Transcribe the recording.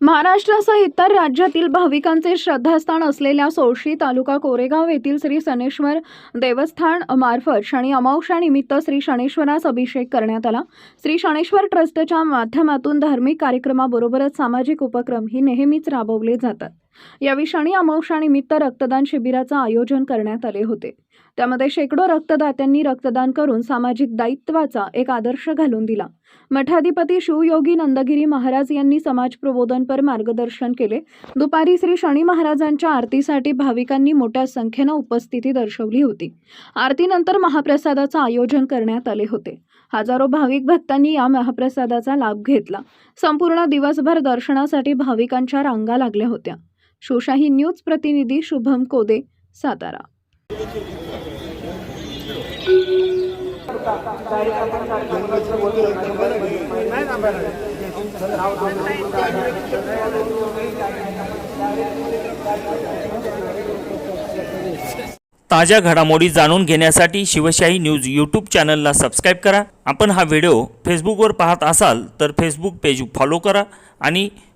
महाराष्ट्रासह इतर राज्यातील भाविकांचे श्रद्धास्थान असलेल्या सोळशी तालुका कोरेगाव येथील श्री शनेश्वर देवस्थान मार्फत शनी अमावस्यानिमित्त श्री शनेश्वरास अभिषेक करण्यात आला. श्री शनेश्वर ट्रस्टच्या माध्यमातून धार्मिक कार्यक्रमाबरोबरच सामाजिक उपक्रम ही नेहमीच राबवले जातात. यावेळी शनी अमावस्यानिमित्त रक्तदान शिबिराचं आयोजन करण्यात आले होते. त्यामध्ये शेकडो रक्तदात्यांनी रक्तदान करून सामाजिक दायित्वाचा एक आदर्श घालून दिला. मठाधिपती शिवयोगी नंदगिरी महाराज यांनी समाज प्रबोधनपर मार्गदर्शन केले. दुपारी श्री शनी महाराजांच्या आरतीसाठी भाविकांनी मोठ्या संख्येनं उपस्थिती दर्शवली होती. आरतीनंतर महाप्रसादाचं आयोजन करण्यात आले होते. हजारो भाविक भक्तांनी या महाप्रसादाचा लाभ घेतला. संपूर्ण दिवसभर दर्शनासाठी भाविकांच्या रांगा लागल्या होत्या. शोशाही न्यूज प्रतिनिधी शुभम कोदे सातारा. ताज्या घडामोडी जाणून घेण्यासाठी शिवशाही न्यूज यूट्यूब चॅनलला सबस्क्राईब करा. आपण हा व्हिडिओ फेसबुकवर पाहत असाल तर फेसबुक पेज फॉलो करा आणि